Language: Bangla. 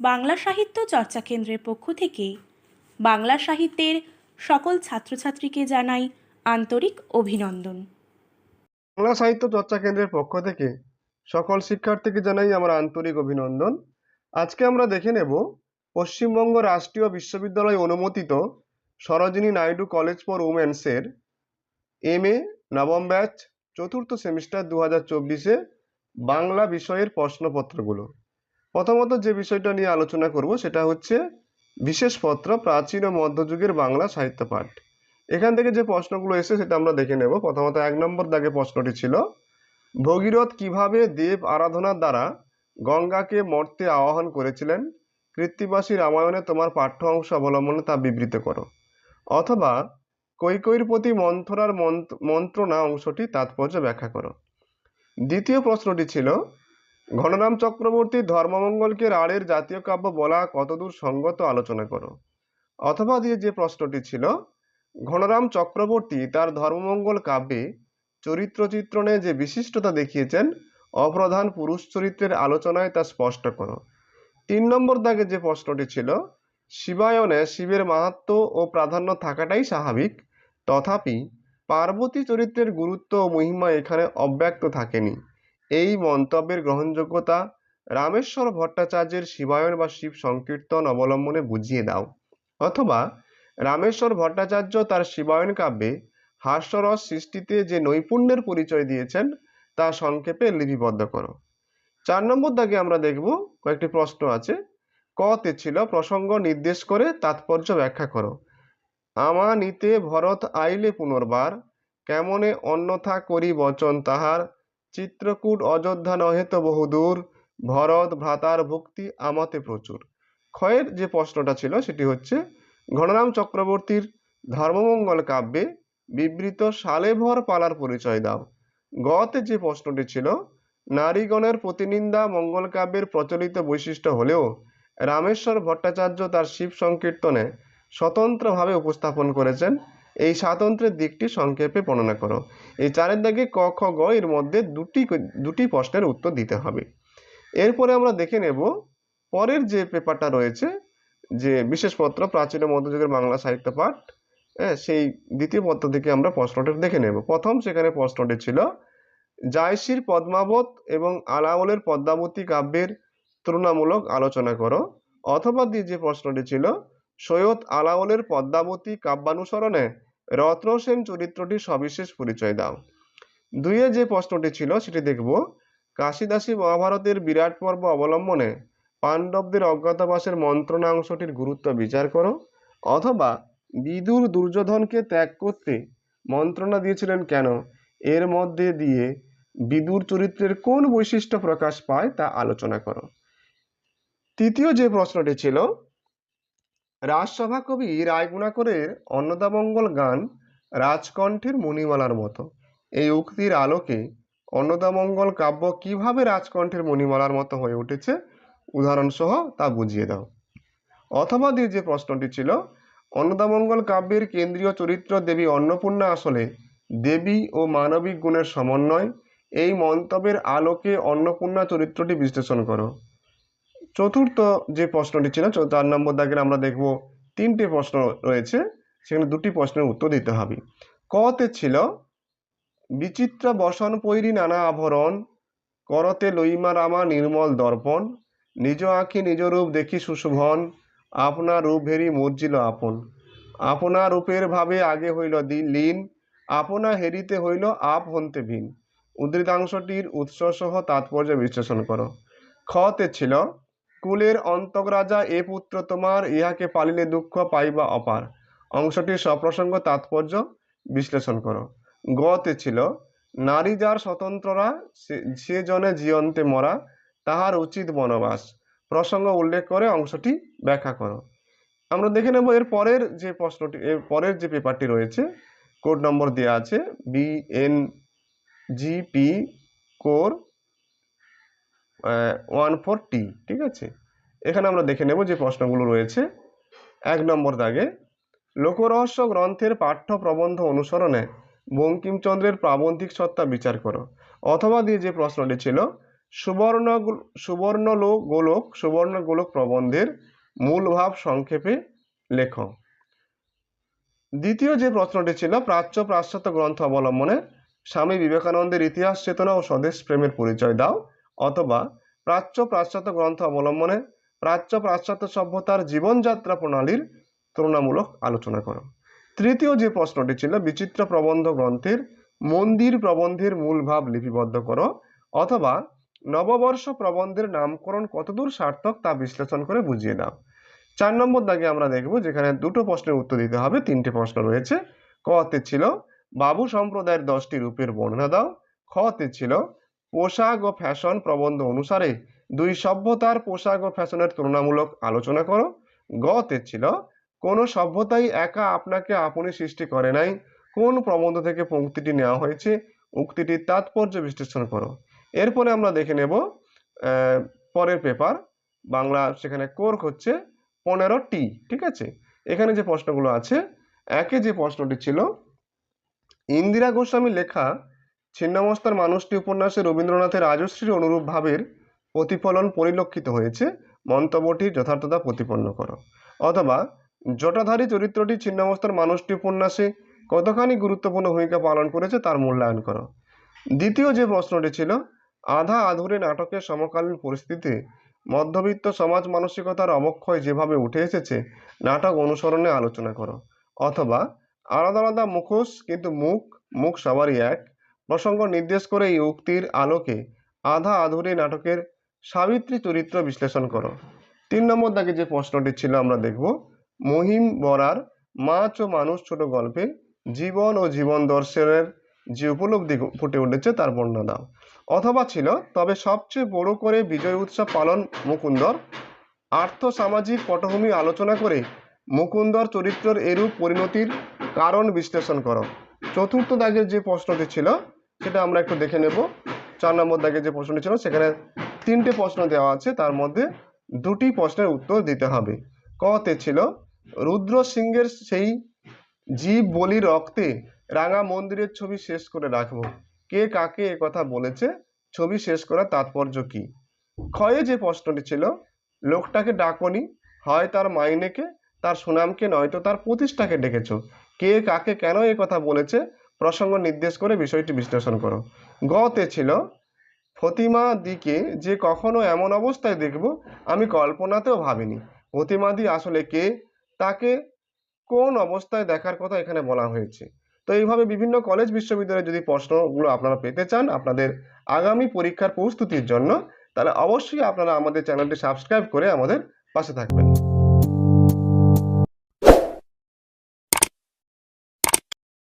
বাংলা সাহিত্য চর্চা কেন্দ্রের পক্ষ থেকে বাংলা সাহিত্যের সকল ছাত্রছাত্রীকে জানাই আন্তরিক অভিনন্দন। বাংলা সাহিত্য চর্চা কেন্দ্রের পক্ষ থেকে সকল শিক্ষার্থীকে জানাই আমার আন্তরিক অভিনন্দন। আজকে আমরা দেখে নেব পশ্চিমবঙ্গ রাষ্ট্রীয় বিশ্ববিদ্যালয় অনুমোদিত সরোজিনী নাইডু কলেজ ফর উমেন্সের এম এ নবম ব্যাচ চতুর্থ সেমিস্টার দু হাজার চব্বিশে বাংলা বিষয়ের প্রশ্নপত্রগুলো। প্রথমত যে বিষয়টা নিয়ে আলোচনা করব সেটা হচ্ছে বিশেষ পত্র প্রাচীন ও মধ্যযুগের বাংলা সাহিত্য পাঠ। এখান থেকে যে প্রশ্নগুলো এসে সেটা আমরা দেখে নেব। প্রথমত এক নম্বর দাগে প্রশ্নটি ছিল, ভগীরথ কীভাবে দেব আরাধনার দ্বারা গঙ্গাকে মর্তে আহ্বান করেছিলেন? কৃত্তিবাসী রামায়ণে তোমার পাঠ্য অংশ অবলম্বনে তা বিবৃত করো। অথবা কৈকৈর প্রতি মন্থরার মন্ত্র- মন্ত্রণা অংশটি তাৎপর্য ব্যাখ্যা করো। দ্বিতীয় প্রশ্নটি ছিল ঘনরাম চক্রবর্তীর ধর্মমঙ্গলকে রাড়ের জাতীয় কাব্য বলা কতদূর সঙ্গত আলোচনা করো। অথবা দিয়ে যে প্রশ্নটি ছিল, ঘনরাম চক্রবর্তী তার ধর্মমঙ্গল কাব্যে চরিত্র চিত্রণে যে বিশিষ্টতা দেখিয়েছেন, অপ্রধান পুরুষ চরিত্রের আলোচনায় তা স্পষ্ট করো। তিন নম্বর দাগে যে প্রশ্নটি ছিল, শিবায়নে শিবের মাহাত্ম্য ও প্রাধান্য থাকাটাই স্বাভাবিক, তথাপি পার্বতী চরিত্রের গুরুত্ব ও মহিমা এখানে অব্যক্ত থাকেনি। এই মন্তব্যের গ্রহণযোগ্যতা রামেশ্বর ভট্টাচার্যের শিবায়ন বা শিব সংকীর্তন অবলম্বনে বুঝিয়ে দাও। অথবা রামেশ্বর ভট্টাচার্য তার শিবায়ন কাব্যে হাস্যরস সৃষ্টিতে যে নৈপুণ্যের পরিচয় দিয়েছেন, তা সংক্ষেপে লিপিবদ্ধ করো। চার নম্বর দাগে আমরা দেখব, কয়েকটি প্রশ্ন আছে। কতে ছিল, প্রসঙ্গ নির্দেশ করে তাৎপর্য ব্যাখ্যা করো। আমা নিতে ভরত আইলে পুনর্বার, কেমনে অন্যথা করি বচন তাহার চিত্রকূট অযোধ্যা নহে তো বহুদূর ভরত ভ্রাতার ভক্তি আমাতে প্রচুর। ক্ষয়ের যে প্রশ্নটা ছিল সেটি হচ্ছে, ঘনরাম চক্রবর্তীর ধর্মমঙ্গল কাব্যে বিবৃত সালেভর পালার পরিচয় দাও। গতে যে প্রশ্নটি ছিল, নারীগণের প্রতিনিন্দা মঙ্গল কাব্যের প্রচলিত বৈশিষ্ট্য হলেও রামেশ্বর ভট্টাচার্য তার শিব সংকীর্তনে স্বতন্ত্রভাবে উপস্থাপন করেছেন এই স্বাতন্ত্র্যের দিকটি সংক্ষেপে বর্ণনা করো। এই চারের দাগে ক, খ, গ, এর মধ্যে দুটি দুটি প্রশ্নের উত্তর দিতে হবে। এরপরে আমরা দেখে নেব পরের যে পেপারটা রয়েছে, যে বিশেষপত্র প্রাচীন মধ্যযুগের বাংলা সাহিত্য পাঠ হ্যাঁ সেই দ্বিতীয় পত্র থেকে আমরা প্রশ্নটা দেখে নেব। প্রথম সেখানে প্রশ্নটি ছিল, জায়সীর পদ্মাবত এবং আলাওলের পদ্মাবতী কাব্যের তুলনামূলক আলোচনা করো। অথবা দিয়ে যে প্রশ্নটি ছিল সৈয়দ আলাওলের পদ্মাবতী কাব্যানুসরণে রত্নসেন চরিত্রটির সবিশেষ পরিচয় দাও। দুইয়ে যে প্রশ্নটি ছিল সেটি দেখব। কাশিদাসী মহাভারতের বিরাট পর্ব অবলম্বনে পাণ্ডবদের অজ্ঞাতবাসের মন্ত্রণা অংশটির গুরুত্ব বিচার করো, অথবা বিদুর দুর্যোধনকে ত্যাগ করতে মন্ত্রণা দিয়েছিলেন কেন? এর মধ্যে দিয়ে বিদুর চরিত্রের কোন বৈশিষ্ট্য প্রকাশ পায় তা আলোচনা করো। তৃতীয় যে প্রশ্নটি ছিল রাজসভা কবি রায়গুণাকরের অন্নদামঙ্গল গান রাজকণ্ঠের মণিমালার মতো। এই উক্তির আলোকে অন্নদামঙ্গল কাব্য কীভাবে রাজকণ্ঠের মণিমালার মতো হয়ে উঠেছে, উদাহরণসহ তা বুঝিয়ে দাও। অথবা দিয়ে যে প্রশ্নটি ছিল, অন্নদামঙ্গল কাব্যের কেন্দ্রীয় চরিত্র দেবী অন্নপূর্ণা আসলে দেবী ও মানবিক গুণের সমন্বয়, এই মন্তব্যের আলোকে অন্নপূর্ণা চরিত্রটি বিশ্লেষণ করো। চতুর্থ যে প্রশ্নটি ছিল চার নম্বর দাগের আমরা দেখব তিনটে প্রশ্ন রয়েছে, সেখানে দুটি প্রশ্নের উত্তর দিতে হবে। কতে ছিল, বিচিত্র বসন পৈরি নানা আভরণ, করতে লইমা রামা নির্মল দর্পণ, নিজ আঁখি নিজ রূপ দেখি সুশোভন, আপনা রূপ হেরি মর্জিল আপন। আপনা রূপের ভাবে আগে হইল লীন, আপনা হেরিতে হইল আপ হন্তে ভিন। উদ্ধৃতাংশটির উৎসসহ তাৎপর্য বিশ্লেষণ করো। খতে ছিল কুলের অন্তক রাজা এ পুত্র তোমার, ইহাকে পালিলে দুঃখ পাইবা অপার। অংশটির সপ্রসঙ্গ তাৎপর্য বিশ্লেষণ করো। গতে ছিল, নারী যার স্বতন্ত্ররা, সে- জনে জীবন্তে মরা, তাহার উচিত বনবাস। প্রসঙ্গ উল্লেখ করে অংশটি ব্যাখ্যা করো। আমরা দেখে নেব এর পরের যে প্রশ্নটি, এর পরের যে পেপারটি রয়েছে, কোড নম্বর দেওয়া আছে B N GP core one four T ঠিক আছে? এখানে আমরা দেখে নেব যে প্রশ্নগুলো রয়েছে। এক নম্বর দাগে, লোকরহস্য গ্রন্থের পাঠ্য প্রবন্ধ অনুসরণে বঙ্কিমচন্দ্রের প্রাবন্ধিক সত্তা বিচার করো। অথবা দিয়ে যে প্রশ্নটি ছিল সুবর্ণ সুবর্ণলো গোলক সুবর্ণ গোলক প্রবন্ধের মূল ভাব সংক্ষেপে লেখ। দ্বিতীয় যে প্রশ্নটি ছিল, প্রাচ্য প্রাশ্চাত্য গ্রন্থ অবলম্বনে স্বামী বিবেকানন্দের ইতিহাস, চেতনা ও স্বদেশ প্রেমের পরিচয় দাও। অথবা প্রাচ্য প্রাশ্চাত্য গ্রন্থ অবলম্বনে প্রাচ্য পাশ্চাত্য সভ্যতার জীবনযাত্রা প্রণালীর তুলনামূলক আলোচনা করো। তৃতীয় যে প্রশ্নটি ছিল, বিচিত্র প্রবন্ধ গ্রন্থের মন্দির প্রবন্ধের মূল ভাব লিপিবদ্ধ করো, অথবা নববর্ষ প্রবন্ধের নামকরণ কতদূর সার্থক তা বিশ্লেষণ করে বুঝিয়ে দাও। চার নম্বর দাগে আমরা দেখব, যেখানে দুটো প্রশ্নের উত্তর দিতে হবে, তিনটে প্রশ্ন রয়েছে। কতে ছিল, বাবু সম্প্রদায়ের দশটি রূপের বর্ণনা দাও। খতে ছিল, পোশাক ও ফ্যাশন প্রবন্ধ অনুসারে দুই সভ্যতার পোশাক ও ফ্যাশনের তুলনামূলক আলোচনা করো। গতে ছিল, কোন সভ্যতাই একা আপনাকে আপনি সৃষ্টি করে নাই। কোন প্রবন্ধ থেকে পঙ্ক্তিটি নেওয়া হয়েছে, উক্তিটির তাৎপর্য বিশ্লেষণ করো। এরপরে আমরা দেখে নেব পরের পেপার বাংলা সেখানে কোর্ক হচ্ছে পনেরো টি ঠিক আছে? এখানে যে প্রশ্নগুলো আছে, একে যে প্রশ্নটি ছিল, ইন্দিরা গোস্বামী লেখা ছিন্নমস্তার মানুষটি উপন্যাসে রবীন্দ্রনাথের রাজশ্রীর অনুরূপ ভাবের প্রতিফলন পরিলক্ষিত হয়েছে, মন্তব্যটি যথার্থতা প্রতিপন্ন করো। অথবা, জটাধারী চরিত্রটি ছিন্নমস্তার মানুষটি উপন্যাসে কতখানি গুরুত্বপূর্ণ ভূমিকা পালন করেছে তার মূল্যায়ন করো। দ্বিতীয় যে প্রশ্নটি ছিল, আধা আধুরে নাটকের সমকালীন পরিস্থিতিতে মধ্যবিত্ত সমাজ মানসিকতার অবক্ষয় যেভাবে উঠে এসেছে, নাটক অনুসরণে আলোচনা করো। অথবা, আলাদা আলাদা মুখোশ কিন্তু মুখ মুখ সবারই এক, প্রসঙ্গ নির্দেশ করে এই উক্তির আলোকে আধা আধুরে নাটকের সাবিত্রী চরিত্র বিশ্লেষণ করো। তিন নম্বর দাগে যে প্রশ্নটি ছিল, আমরা দেখব, মহিম বরার মাছ ও মানুষ ছোট গল্পে জীবন ও জীবন দর্শনের যে উপলব্ধি ফুটে উঠেছে, তার বর্ণনা দাও। অথবা ছিল, তবে সবচেয়ে বড় করে বিজয় উৎসব পালন মুকুন্দর। আর্থ সামাজিক পটভূমি আলোচনা করে মুকুন্দর চরিত্রের এরূপ পরিণতির কারণ বিশ্লেষণ করো। চতুর্থ দাগের যে প্রশ্নটি ছিল, সেটা আমরা একটু দেখে নেব। চার নম্বর দাগের যে প্রশ্নটি ছিল, সেখানে তিনটে প্রশ্ন দেওয়া আছে, তার মধ্যে দুটি প্রশ্নের উত্তর দিতে হবে। কতে ছিল, রুদ্র সিংহের সেই জীব বলি রক্তে রাঙা মন্দিরের ছবি শেষ করে রাখব। কে কাকে এ কথা বলেছে, ছবি শেষ করার তাৎপর্য কি? ক্ষয়ে যে প্রশ্নটি ছিল, লোকটাকে ডাকনি, হয় তার মাইনেকে, তার সুনামকে, নয়তো তার প্রতিষ্ঠাকে ডেকেছ। কে কাকে কেন এ কথা বলেছে, প্রসঙ্গ নির্দেশ করে বিষয়টি বিশ্লেষণ করো। গতে ছিল ফতিমা দিকে যে কখনো এমন অবস্থায় দেখব, আমি কল্পনাতেও ভাবিনি। ফতিমাদি আসলে কে, তাকে কোন অবস্থায় দেখার কথা এখানে বলা হয়েছে? তো এইভাবে বিভিন্ন কলেজ বিশ্ববিদ্যালয়ে যদি প্রশ্নগুলো আপনারা পেতে চান, আপনাদের আগামী পরীক্ষার প্রস্তুতির জন্য, তাহলে অবশ্যই আপনারা আমাদের চ্যানেলটি সাবস্ক্রাইব করে আমাদের পাশে থাকবেন।